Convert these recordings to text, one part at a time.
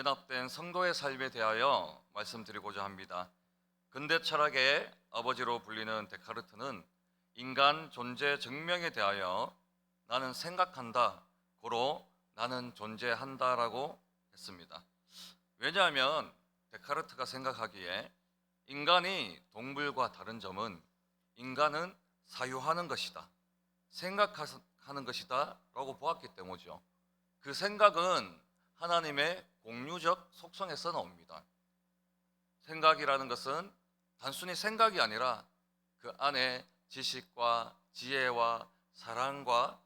연합된 성도의 삶에 대하여 말씀드리고자 합니다. 근대 철학의 아버지로 불리는 데카르트는 인간 존재 증명에 대하여 나는 생각한다, 고로 나는 존재한다라고 했습니다. 왜냐하면 데카르트가 생각하기에 인간이 동물과 다른 점은 인간은 사유하는 것이다. 생각하는 것이다 라고 보았기 때문이죠. 그 생각은 하나님의 공유적 속성에서 나옵니다. 생각이라는 것은 단순히 생각이 아니라 그 안에 지식과 지혜와 사랑과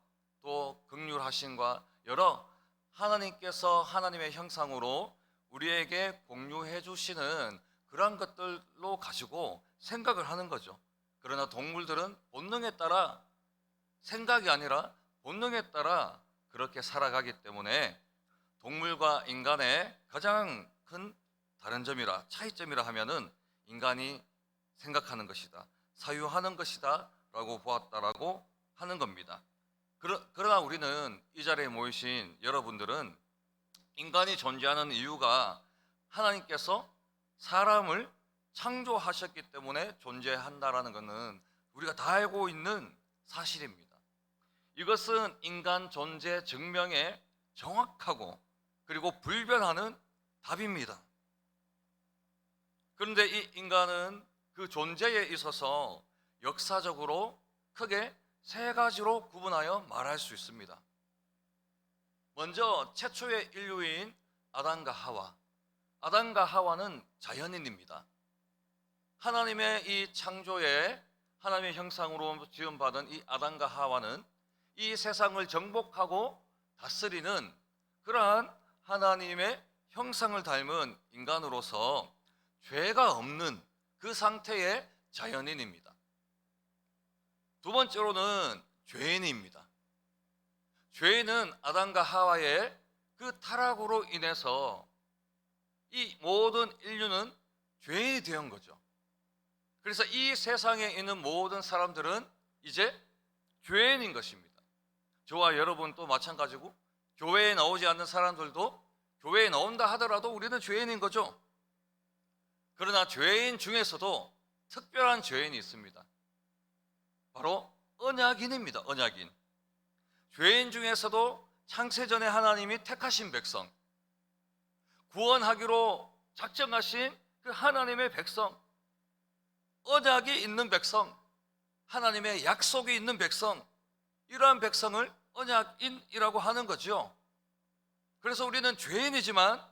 또 극률하심과 여러 하나님께서 하나님의 형상으로 우리에게 공유해 주시는 그러한 것들로 가지고 생각을 하는 거죠. 그러나 동물들은 본능에 따라 생각이 아니라 본능에 따라 그렇게 살아가기 때문에 동물과 인간의 가장 큰 다른 점이라 차이점이라 하면은 인간이 생각하는 것이다. 사유하는 것이다 라고 보았다라고 하는 겁니다. 그러, 그러나 우리는 이 자리에 모이신 여러분들은 인간이 존재하는 이유가 하나님께서 사람을 창조하셨기 때문에 존재한다라는 것은 우리가 다 알고 있는 사실입니다. 이것은 인간 존재 증명에 정확하고 그리고 불변하는 답입니다. 그런데 이 인간은 그 존재에 있어서 역사적으로 크게 세 가지로 구분하여 말할 수 있습니다. 먼저 최초의 인류인 아담과 하와. 아담과 하와는 자연인입니다. 하나님의 이 창조에 하나님의 형상으로 지음받은 이 아담과 하와는 이 세상을 정복하고 다스리는 그러한 하나님의 형상을 닮은 인간으로서 죄가 없는 그 상태의 자연인입니다. 두 번째로는 죄인입니다. 죄인은 아담과 하와의 그 타락으로 인해서 이 모든 인류는 죄인이 되은 거죠. 그래서 이 세상에 있는 모든 사람들은 이제 죄인인 것입니다. 저와 여러분 또 마찬가지고 교회에 나오지 않는 사람들도 교회에 나온다 하더라도 우리는 죄인인 거죠. 그러나 죄인 중에서도 특별한 죄인이 있습니다. 바로 언약인입니다. 언약인. 죄인 중에서도 창세전에 하나님이 택하신 백성, 구원하기로 작정하신 그 하나님의 백성, 언약이 있는 백성, 하나님의 약속이 있는 백성, 이러한 백성을 언약인이라고 하는 거죠. 그래서 우리는 죄인이지만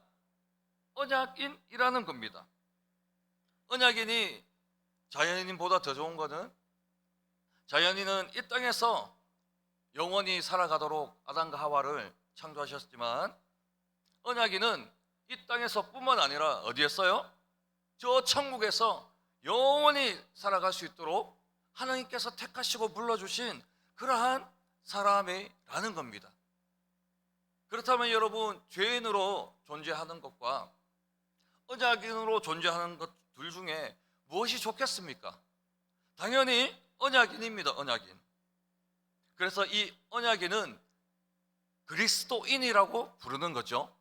언약인이라는 겁니다. 언약인이 자연인보다 더 좋은 것은 자연인은 이 땅에서 영원히 살아가도록 아담과 하와를 창조하셨지만 언약인은 이 땅에서뿐만 아니라 어디에서요? 저 천국에서 영원히 살아갈 수 있도록 하나님께서 택하시고 불러주신 그러한 사람이라는 겁니다. 그렇다면 여러분 죄인으로 존재하는 것과 언약인으로 존재하는 것 둘 중에 무엇이 좋겠습니까? 당연히 언약인입니다. 언약인. 그래서 이 언약인은 그리스도인이라고 부르는 거죠.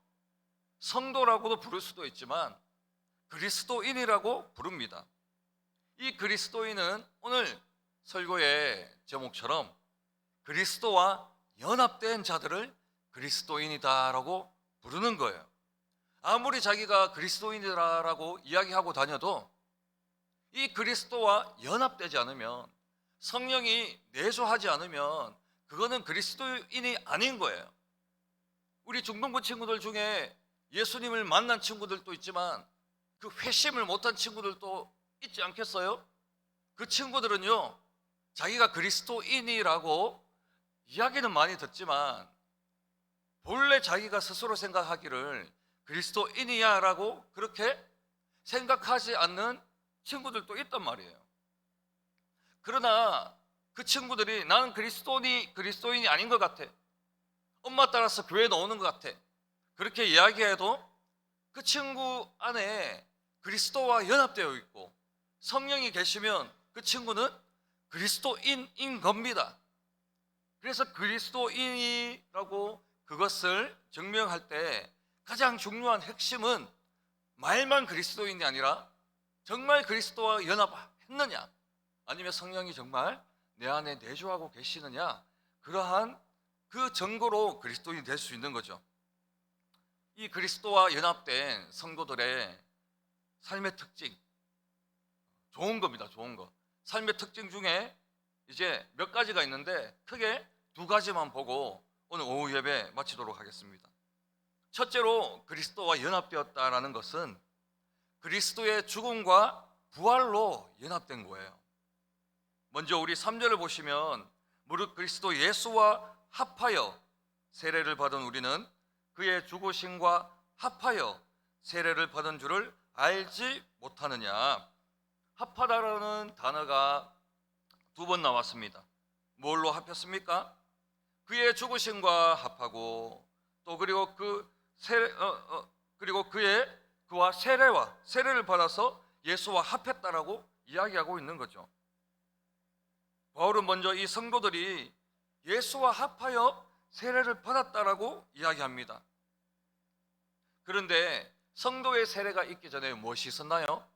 성도라고도 부를 수도 있지만 그리스도인이라고 부릅니다. 이 그리스도인은 오늘 설교의 제목처럼 그리스도와 연합된 자들을 그리스도인이다라고 부르는 거예요. 아무리 자기가 그리스도인이라고 이야기하고 다녀도 이 그리스도와 연합되지 않으면 성령이 내조하지 않으면 그거는 그리스도인이 아닌 거예요. 우리 중동부 친구들 중에 예수님을 만난 친구들도 있지만 그 회심을 못한 친구들도 있지 않겠어요? 그 친구들은요, 자기가 그리스도인이라고 이야기는 많이 듣지만 본래 자기가 스스로 생각하기를 그리스도인이야라고 그렇게 생각하지 않는 친구들도 있단 말이에요. 그러나 그 친구들이 나는 그리스도인이 그리스도인이 아닌 것 같아. 엄마 따라서 교회 나오는 것 같아. 그렇게 이야기해도 그 친구 안에 그리스도와 연합되어 있고 성령이 계시면 그 친구는 그리스도인인 겁니다. 그래서 그리스도인이라고 그것을 증명할 때 가장 중요한 핵심은 말만 그리스도인이 아니라 정말 그리스도와 연합했느냐 아니면 성령이 정말 내 안에 내주하고 계시느냐 그러한 그 증거로 그리스도인이 될 수 있는 거죠. 이 그리스도와 연합된 성도들의 삶의 특징 좋은 겁니다. 좋은 거. 삶의 특징 중에 이제 몇 가지가 있는데 크게 두 가지만 보고 오늘 오후 예배 마치도록 하겠습니다. 첫째로 그리스도와 연합되었다라는 것은 그리스도의 죽음과 부활로 연합된 거예요. 먼저 우리 3절을 보시면 무릇 그리스도 예수와 합하여 세례를 받은 우리는 그의 죽으심과 합하여 세례를 받은 줄을 알지 못하느냐. 합하다라는 단어가 두 번 나왔습니다. 뭘로 합했습니까? 그의 죽으심과 합하고 또 그리고 그 세례 어, 어, 그리고 그의 그와 세례와 세례를 받아서 예수와 합했다라고 이야기하고 있는 거죠. 바울은 먼저 이 성도들이 예수와 합하여 세례를 받았다라고 이야기합니다. 그런데 성도의 세례가 있기 전에 무엇이 있었나요?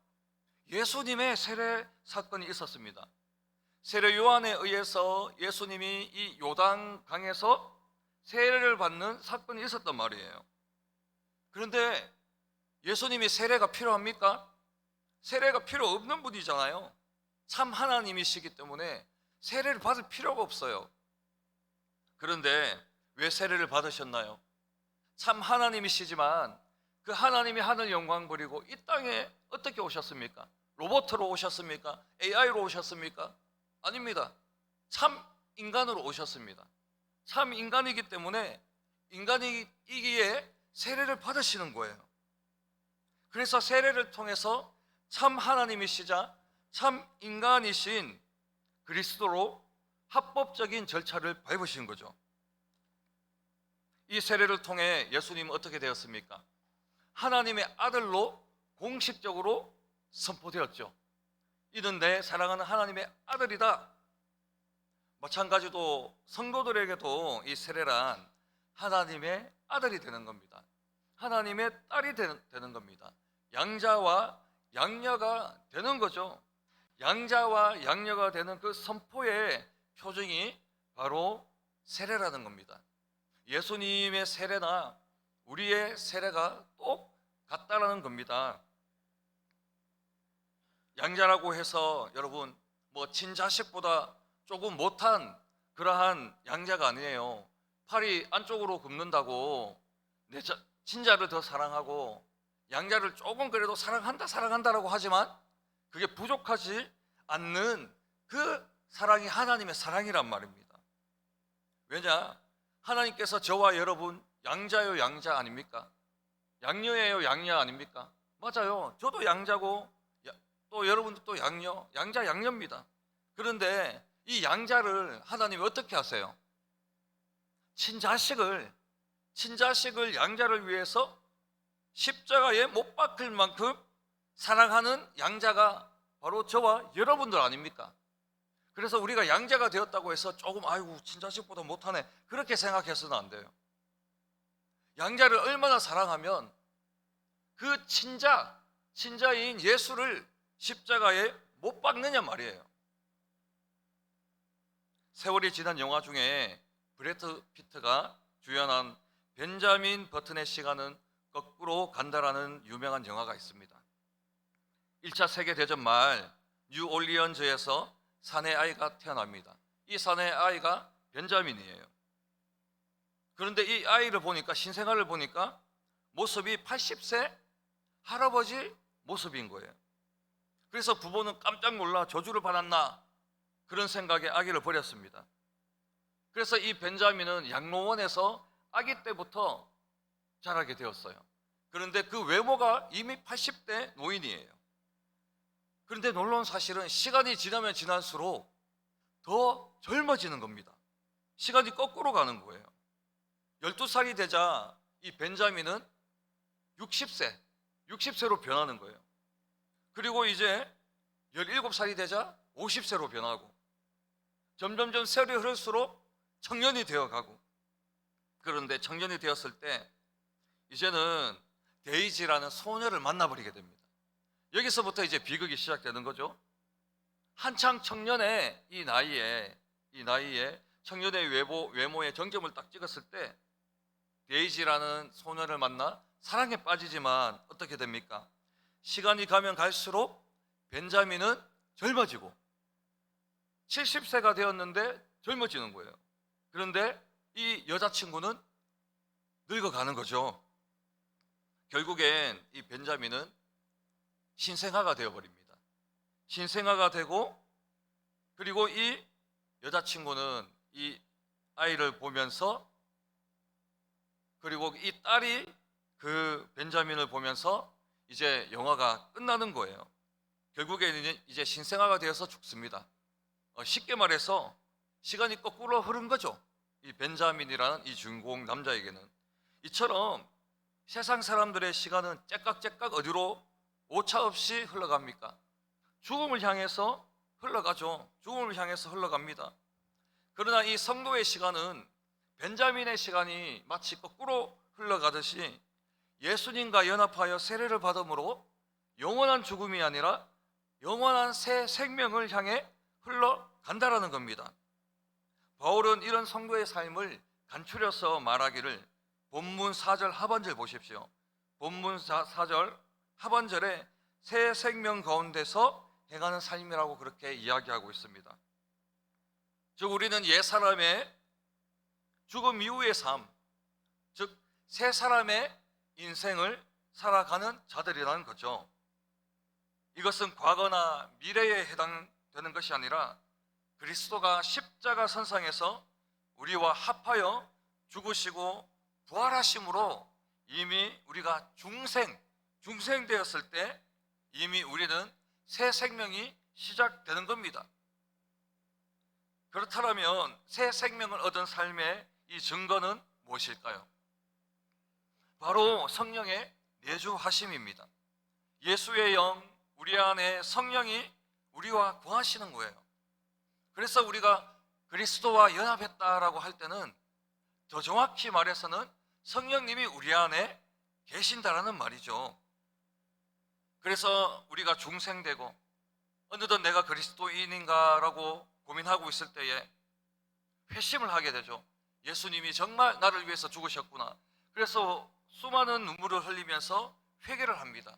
예수님의 세례 사건이 있었습니다. 세례 요한에 의해서 예수님이 이 요단 강에서 세례를 받는 사건이 있었단 말이에요. 그런데 예수님이 세례가 필요합니까? 세례가 필요 없는 분이잖아요. 참 하나님이시기 때문에 세례를 받을 필요가 없어요. 그런데 왜 세례를 받으셨나요? 참 하나님이시지만 그 하나님이 하늘 영광 버리고 이 땅에 어떻게 오셨습니까? 로봇으로 오셨습니까? AI로 오셨습니까? 아닙니다. 참 인간으로 오셨습니다. 참 인간이기 때문에 인간이기에 세례를 받으시는 거예요. 그래서 세례를 통해서 참 하나님이시자 참 인간이신 그리스도로 합법적인 절차를 밟으신 거죠. 이 세례를 통해 예수님은 어떻게 되었습니까? 하나님의 아들로 공식적으로 선포되었죠. 이는 내 사랑하는 하나님의 아들이다. 마찬가지로 성도들에게도 이 세례란 하나님의 아들이 되는 겁니다. 하나님의 딸이 되는, 되는 겁니다. 양자와 양녀가 되는 거죠. 양자와 양녀가 되는 그 선포의 표정이 바로 세례라는 겁니다. 예수님의 세례나 우리의 세례가 똑같다라는 겁니다. 양자라고 해서 여러분 뭐 친자식보다 조금 못한 그러한 양자가 아니에요. 팔이 안쪽으로 굽는다고 내 자, 친자를 더 사랑하고 양자를 조금 그래도 사랑한다 사랑한다라고 하지만 그게 부족하지 않는 그 사랑이 하나님의 사랑이란 말입니다. 왜냐? 하나님께서 저와 여러분 양자요 양자 아닙니까? 양녀예요 양녀 아닙니까? 맞아요. 저도 양자고 또 여러분도 또 양녀, 양자 양녀입니다. 그런데 이 양자를 하나님이 어떻게 하세요? 친자식을 친자식을 양자를 위해서 십자가에 못 박힐 만큼 사랑하는 양자가 바로 저와 여러분들 아닙니까? 그래서 우리가 양자가 되었다고 해서 조금 아이고 친자식보다 못하네 그렇게 생각해서는 안 돼요. 양자를 얼마나 사랑하면 그 친자 친자인 예수를 십자가에 못 박느냐 말이에요. 세월이 지난 영화 중에 브래드 피트가 주연한 벤자민 버튼의 시간은 거꾸로 간다라는 유명한 영화가 있습니다. 1차 세계대전 말 뉴올리언즈에서 사내 아이가 태어납니다. 이 사내 아이가 벤자민이에요. 그런데 이 아이를 보니까 신생아를 보니까 모습이 80세 할아버지 모습인 거예요. 그래서 부모는 깜짝 놀라 저주를 받았나 그런 생각에 아기를 버렸습니다. 그래서 이 벤자민은 양로원에서 아기 때부터 자라게 되었어요. 그런데 그 외모가 이미 80대 노인이에요. 그런데 놀라운 사실은 시간이 지나면 지날수록 더 젊어지는 겁니다. 시간이 거꾸로 가는 거예요. 12살이 되자 이 벤자민은 60세, 60세로 변하는 거예요. 그리고 이제 17살이 되자 50세로 변하고 점점점 세월이 흐를수록 청년이 되어 가고 그런데 청년이 되었을 때 이제는 데이지라는 소녀를 만나버리게 됩니다. 여기서부터 이제 비극이 시작되는 거죠. 한창 청년의 이 나이에 이 나이에 청년의 외모 외모에 정점을 딱 찍었을 때 데이지라는 소녀를 만나 사랑에 빠지지만 어떻게 됩니까? 시간이 가면 갈수록 벤자민은 젊어지고 70세가 되었는데 젊어지는 거예요. 그런데 이 여자친구는 늙어가는 거죠. 결국엔 이 벤자민은 신생아가 되어버립니다. 신생아가 되고 그리고 이 여자친구는 이 아이를 보면서 그리고 이 딸이 그 벤자민을 보면서 이제 영화가 끝나는 거예요. 결국에는 이제 신생아가 되어서 죽습니다. 어, 쉽게 말해서 시간이 거꾸로 흐른 거죠. 이 벤자민이라는 이 주인공 남자에게는 이처럼 세상 사람들의 시간은 째깍째깍 어디로 오차 없이 흘러갑니까? 죽음을 향해서 흘러가죠. 죽음을 향해서 흘러갑니다. 그러나 이 성도의 시간은 벤자민의 시간이 마치 거꾸로 흘러가듯이 예수님과 연합하여 세례를 받음으로 영원한 죽음이 아니라 영원한 새 생명을 향해 흘러간다라는 겁니다. 바울은 이런 성도의 삶을 간추려서 말하기를 본문 4절 하반절 보십시오. 본문 4절 하반절에 새 생명 가운데서 행하는 삶이라고 그렇게 이야기하고 있습니다. 즉 우리는 옛 사람의 죽음 이후의 삶, 즉 새 사람의 인생을 살아가는 자들이라는 거죠. 이것은 과거나 미래에 해당되는 것이 아니라 그리스도가 십자가 선상에서 우리와 합하여 죽으시고 부활하심으로 이미 우리가 중생, 중생되었을 때 이미 우리는 새 생명이 시작되는 겁니다. 그렇다면 새 생명을 얻은 삶의 이 증거는 무엇일까요? 바로 성령의 내주하심입니다. 예수의 영, 우리 안에 성령이 우리와 구하시는 거예요. 그래서 우리가 그리스도와 연합했다라고 할 때는 더 정확히 말해서는 성령님이 우리 안에 계신다라는 말이죠. 그래서 우리가 중생되고 어느덧 내가 그리스도인인가라고 고민하고 있을 때에 회심을 하게 되죠. 예수님이 정말 나를 위해서 죽으셨구나. 그래서 수많은 눈물을 흘리면서 회개를 합니다.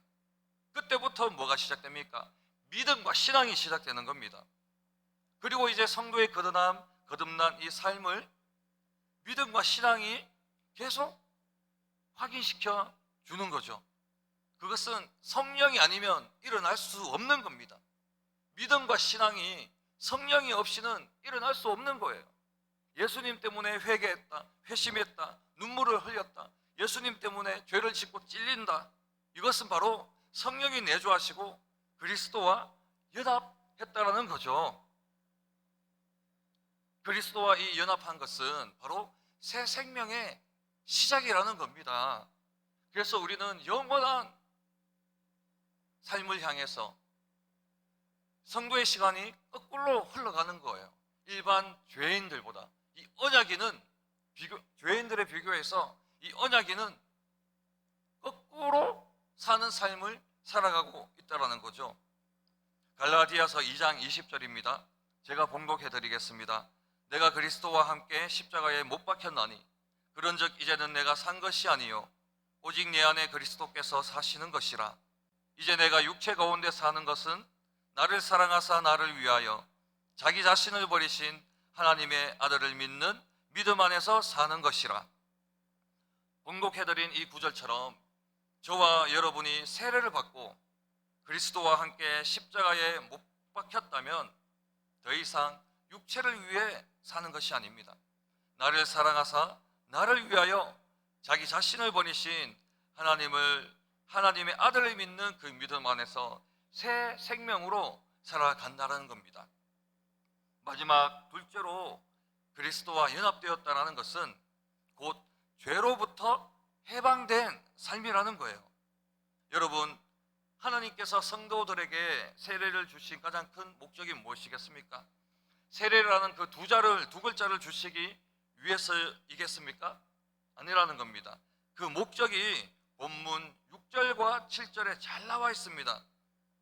그때부터 뭐가 시작됩니까? 믿음과 신앙이 시작되는 겁니다. 그리고 이제 성도의 거듭남, 거듭난 이 삶을 믿음과 신앙이 계속 확인시켜 주는 거죠. 그것은 성령이 아니면 일어날 수 없는 겁니다. 믿음과 신앙이 성령이 없이는 일어날 수 없는 거예요. 예수님 때문에 회개했다, 회심했다, 눈물을 흘렸다. 예수님 때문에 죄를 짓고 찔린다. 이것은 바로 성령이 내주하시고 그리스도와 연합했다라는 거죠. 그리스도와 이 연합한 것은 바로 새 생명의 시작이라는 겁니다. 그래서 우리는 영원한 삶을 향해서 성도의 시간이 거꾸로 흘러가는 거예요. 일반 죄인들보다 이 언약이는 비교, 죄인들에 비교해서 이 언약이는 거꾸로 사는 삶을 살아가고 있다라는 거죠. 갈라디아서 2장 20절입니다. 제가 봉독해 드리겠습니다. 내가 그리스도와 함께 십자가에 못 박혔나니 그런즉 이제는 내가 산 것이 아니요 오직 내 안에 그리스도께서 사시는 것이라 이제 내가 육체 가운데 사는 것은 나를 사랑하사 나를 위하여 자기 자신을 버리신 하나님의 아들을 믿는 믿음 안에서 사는 것이라 봉독해드린 이 구절처럼 저와 여러분이 세례를 받고 그리스도와 함께 십자가에 못 박혔다면 더 이상 육체를 위해 사는 것이 아닙니다. 나를 사랑하사 나를 위하여 자기 자신을 버리신 하나님을 하나님의 아들을 믿는 그 믿음 안에서 새 생명으로 살아간다는 겁니다. 마지막 둘째로 그리스도와 연합되었다라는 것은 곧 죄로부터 해방된 삶이라는 거예요. 여러분, 하나님께서 성도들에게 세례를 주신 가장 큰 목적이 무엇이겠습니까? 세례라는 그 두 자를 두 글자를 주시기 위해서이겠습니까? 아니라는 겁니다. 그 목적이 본문 6절과 7절에 잘 나와 있습니다.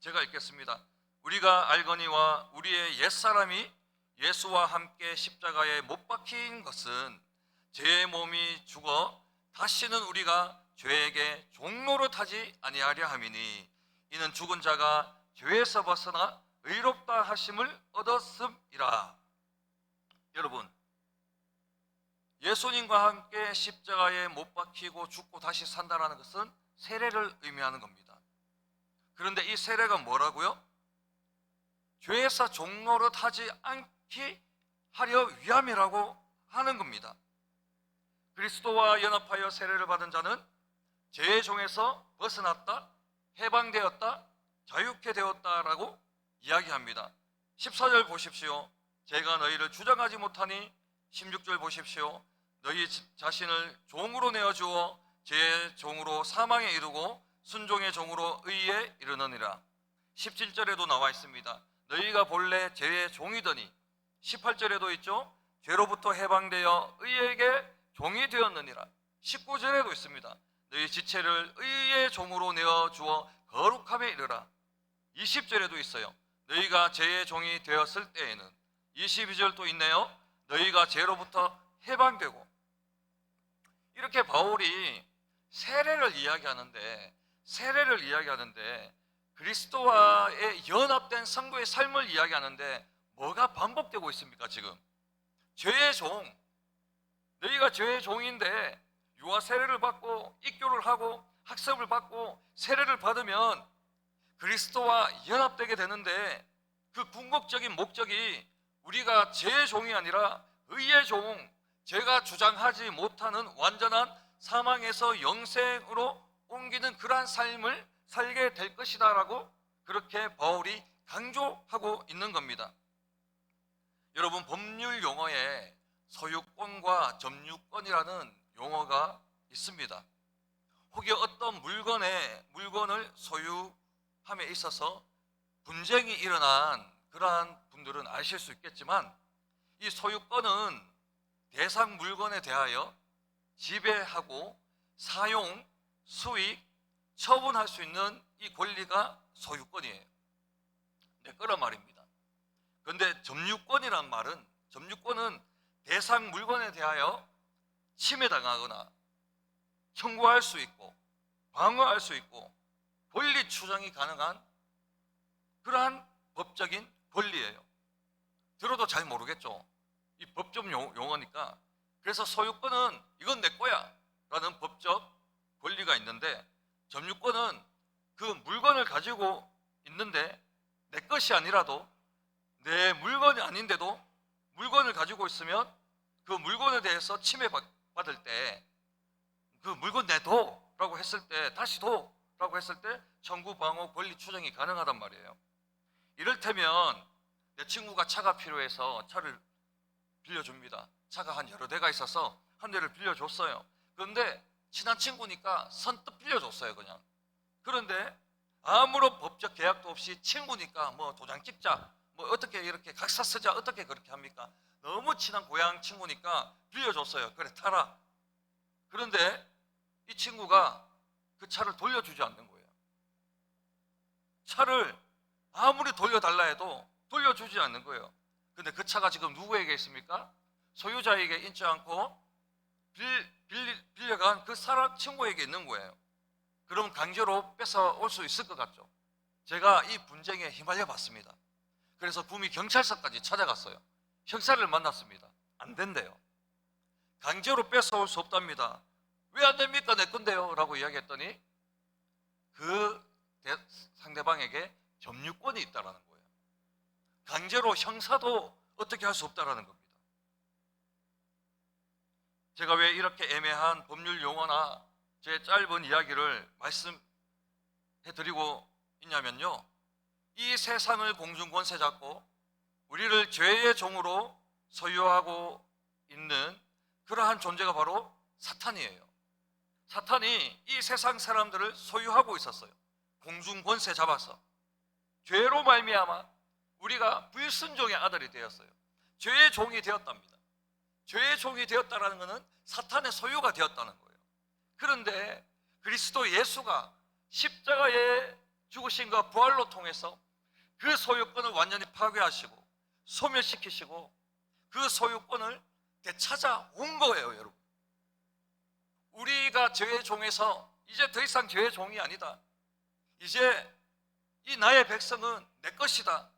제가 읽겠습니다. 우리가 알거니와 우리의 옛사람이 예수와 함께 십자가에 못 박힌 것은 제 몸이 죽어 다시는 우리가 죄에게 종로로 타지 아니하려 함이니 이는 죽은 자가 죄에서 벗어나 의롭다 하심을 얻었음이라. 여러분, 예수님과 함께 십자가에 못 박히고 죽고 다시 산다라는 것은 세례를 의미하는 겁니다. 그런데 이 세례가 뭐라고요? 죄에서 종로로 타지 않게 하려 위함이라고 하는 겁니다. 그리스도와 연합하여 세례를 받은 자는 죄의 종에서 벗어났다, 해방되었다, 자유케 되었다라고 이야기합니다. 14절 보십시오. 제가 너희를 주장하지 못하니 16절 보십시오. 너희 자신을 종으로 내어 주어 죄의 종으로 사망에 이르고 순종의 종으로 의에 이르느니라. 17절에도 나와 있습니다. 너희가 본래 죄의 종이더니 18절에도 있죠. 죄로부터 해방되어 의에게 종이 되었느니라. 19절에도 있습니다. 너희 지체를 의의 종으로 내어 주어 거룩함에 이르라. 20절에도 있어요. 너희가 죄의 종이 되었을 때에는 22절도 있네요. 너희가 죄로부터 해방되고 이렇게 바울이 세례를 이야기하는데 세례를 이야기하는데 그리스도와의 연합된 성도의 삶을 이야기하는데 뭐가 반복되고 있습니까 지금 죄의 종 너희가 죄의 종인데 유아 세례를 받고 입교를 하고 학습을 받고 세례를 받으면 그리스도와 연합되게 되는데 그 궁극적인 목적이 우리가 죄의 종이 아니라 의의 종, 제가 주장하지 못하는 완전한 사망에서 영생으로 옮기는 그러한 삶을 살게 될 것이다라고 그렇게 바울이 강조하고 있는 겁니다. 여러분 법률 용어에 소유권과 점유권이라는 용어가 있습니다. 혹여 어떤 물건에 물건을 소유함에 있어서 분쟁이 일어난 그러한 분들은 아실 수 있겠지만 이 소유권은 대상 물건에 대하여 지배하고 사용, 수익, 처분할 수 있는 이 권리가 소유권이에요. 내 거란 말입니다. 그런데 점유권이란 말은 점유권은 대상 물건에 대하여 침해당하거나 청구할 수 있고 방어할 수 있고 권리 추정이 가능한 그러한 법적인 권리예요. 들어도 잘 모르겠죠. 이 법적 용- 용어니까. 그래서 소유권은 이건 내 거야 라는 법적 권리가 있는데 점유권은 그 물건을 가지고 있는데 내 것이 아니라도 내 물건이 아닌데도 물건을 가지고 있으면 그 물건에 대해서 침해받을 때 그 물건 내둬라고 했을 때 다시 둬라고 했을 때 청구 방어 권리 추정이 가능하단 말이에요. 이를테면 내 친구가 차가 필요해서 차를 빌려줍니다. 차가 한 여러 대가 있어서 한 대를 빌려줬어요. 그런데 친한 친구니까 선뜻 빌려줬어요, 그냥. 그런데 아무런 법적 계약도 없이 친구니까 뭐 도장 찍자, 뭐 어떻게 이렇게 각서 쓰자, 어떻게 그렇게 합니까? 너무 친한 고향 친구니까 빌려줬어요. 그래 타라. 그런데 이 친구가 그 차를 돌려주지 않는 거예요. 차를 아무리 돌려달라 해도 돌려주지 않는 거예요. 근데 그 차가 지금 누구에게 있습니까? 소유자에게 있지 않고 빌, 빌, 빌려간 그 사람 친구에게 있는 거예요. 그럼 강제로 뺏어 올 수 있을 것 같죠? 제가 이 분쟁에 휘말려 봤습니다. 그래서 구미 경찰서까지 찾아갔어요. 형사를 만났습니다. 안 된대요. 강제로 뺏어 올 수 없답니다. 왜 안 됩니까? 내 건데요. 라고 이야기했더니 그 대- 상대방에게 점유권이 있다라는 거예요. 강제로 형사도 어떻게 할 수 없다라는 겁니다. 제가 왜 이렇게 애매한 법률 용어나 제 짧은 이야기를 말씀해 드리고 있냐면요. 이 세상을 공중 권세 잡고 우리를 죄의 종으로 소유하고 있는 그러한 존재가 바로 사탄이에요. 사탄이 이 세상 사람들을 소유하고 있었어요. 공중 권세 잡아서 죄로 말미암아 우리가 불순종의 아들이 되었어요. 죄의 종이 되었답니다. 죄의 종이 되었다라는 것은 사탄의 소유가 되었다는 거예요. 그런데 그리스도 예수가 십자가의 죽으심과 부활로 통해서 그 소유권을 완전히 파괴하시고 소멸시키시고 그 소유권을 되찾아 온 거예요, 여러분. 우리가 죄의 종에서 이제 더 이상 죄의 종이 아니다. 이제 이 나의 백성은 내 것이다.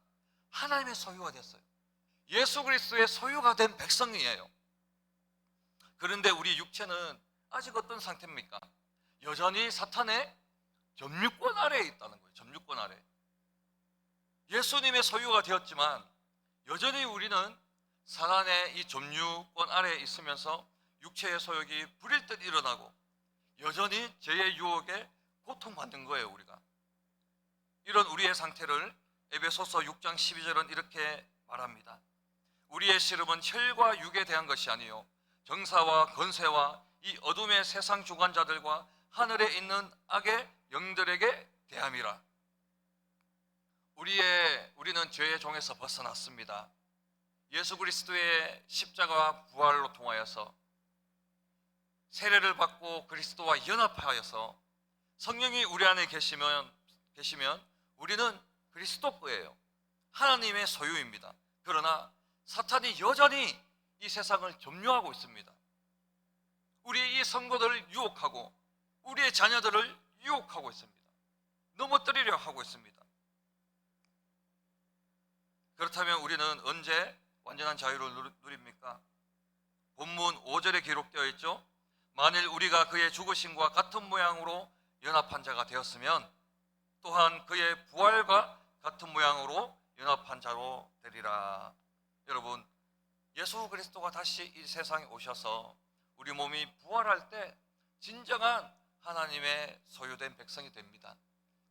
하나님의 소유가 됐어요. 예수 그리스도의 소유가 된 백성이에요. 그런데 우리 육체는 아직 어떤 상태입니까? 여전히 사탄의 점유권 아래에 있다는 거예요. 점유권 아래. 예수님의 소유가 되었지만 여전히 우리는 사단의 이 점유권 아래에 있으면서 육체의 소욕이 부릴 듯 일어나고 여전히 죄의 유혹에 고통받는 거예요, 우리가. 이런 우리의 상태를 에베소서 6장 12절은 이렇게 말합니다. 우리의 씨름은 혈과 육에 대한 것이 아니요 정사와 건세와 이 어둠의 세상 주관자들과 하늘에 있는 악의 영들에게 대함이라. 우리의 우리는 죄의 종에서 벗어났습니다. 예수 그리스도의 십자가와 부활로 통하여서 세례를 받고 그리스도와 연합하여서 성령이 우리 안에 계시면 계시면 우리는 그리스도 거예요. 하나님의 소유입니다. 그러나 사탄이 여전히 이 세상을 점유하고 있습니다. 우리 이 성도들을 유혹하고 우리의 자녀들을 유혹하고 있습니다. 넘어뜨리려 하고 있습니다. 그렇다면 우리는 언제 완전한 자유를 누립니까? 본문 5절에 기록되어 있죠. 만일 우리가 그의 죽으심과 같은 모양으로 연합한 자가 되었으면 또한 그의 부활과 같은 모양으로 연합한 자로 되리라. 여러분, 예수 그리스도가 다시 이 세상에 오셔서 우리 몸이 부활할 때 진정한 하나님의 소유된 백성이 됩니다.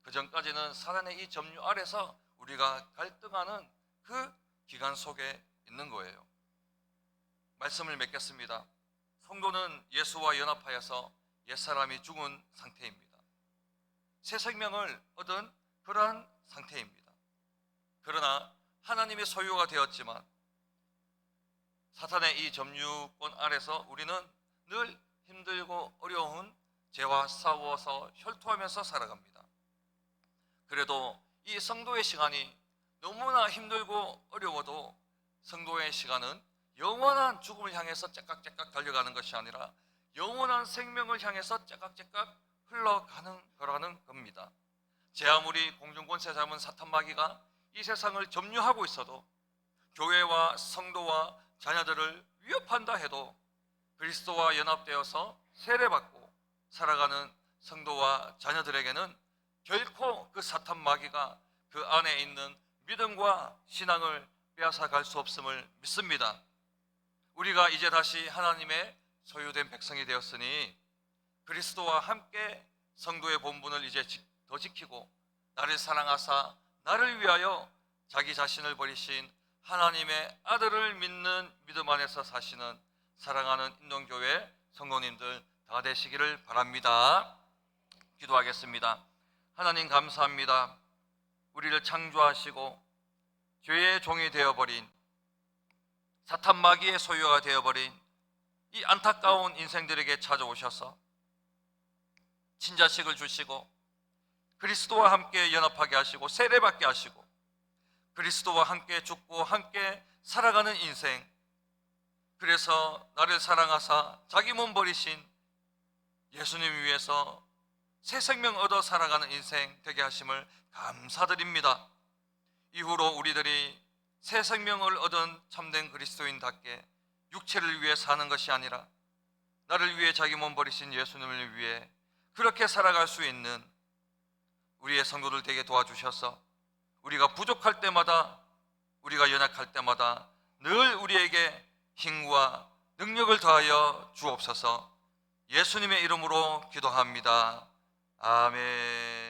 그 전까지는 사단의 이 점유 아래서 우리가 갈등하는 그 기간 속에 있는 거예요. 말씀을 맺겠습니다. 성도는 예수와 연합하여서 옛사람이 죽은 상태입니다. 새 생명을 얻은 그러한 상태입니다. 그러나 하나님의 소유가 되었지만 사탄의 이 점유권 아래서 우리는 늘 힘들고 어려운 죄와 싸워서 혈투하면서 살아갑니다. 그래도 이 성도의 시간이 너무나 힘들고 어려워도 성도의 시간은 영원한 죽음을 향해서 째깍째깍 달려가는 것이 아니라 영원한 생명을 향해서 째깍째깍 흘러가는 거라는 겁니다. 제 아무리 공중권세 잡은 사탄 마귀가 이 세상을 점유하고 있어도 교회와 성도와 자녀들을 위협한다 해도 그리스도와 연합되어서 세례받고 살아가는 성도와 자녀들에게는 결코 그 사탄 마귀가 그 안에 있는 믿음과 신앙을 빼앗아 갈 수 없음을 믿습니다. 우리가 이제 다시 하나님의 소유된 백성이 되었으니 그리스도와 함께 성도의 본분을 이제 지- 더 지키고 나를 사랑하사 나를 위하여 자기 자신을 버리신 하나님의 아들을 믿는 믿음 안에서 사시는 사랑하는 인동교회 성도님들 다 되시기를 바랍니다. 기도하겠습니다. 하나님 감사합니다. 우리를 창조하시고 죄의 종이 되어버린 사탄 마귀의 소유가 되어버린 이 안타까운 인생들에게 찾아오셔서 친자식을 주시고 그리스도와 함께 연합하게 하시고 세례받게 하시고 그리스도와 함께 죽고 함께 살아가는 인생. 그래서 나를 사랑하사 자기 몸 버리신 예수님 위해서 새 생명 얻어 살아가는 인생 되게 하심을 감사드립니다. 이후로 우리들이 새 생명을 얻은 참된 그리스도인답게 육체를 위해 사는 것이 아니라 나를 위해 자기 몸 버리신 예수님을 위해 그렇게 살아갈 수 있는 우리의 성도들 되게 도와주셔서 우리가 부족할 때마다 우리가 연약할 때마다 늘 우리에게 힘과 능력을 더하여 주옵소서 예수님의 이름으로 기도합니다. 아멘.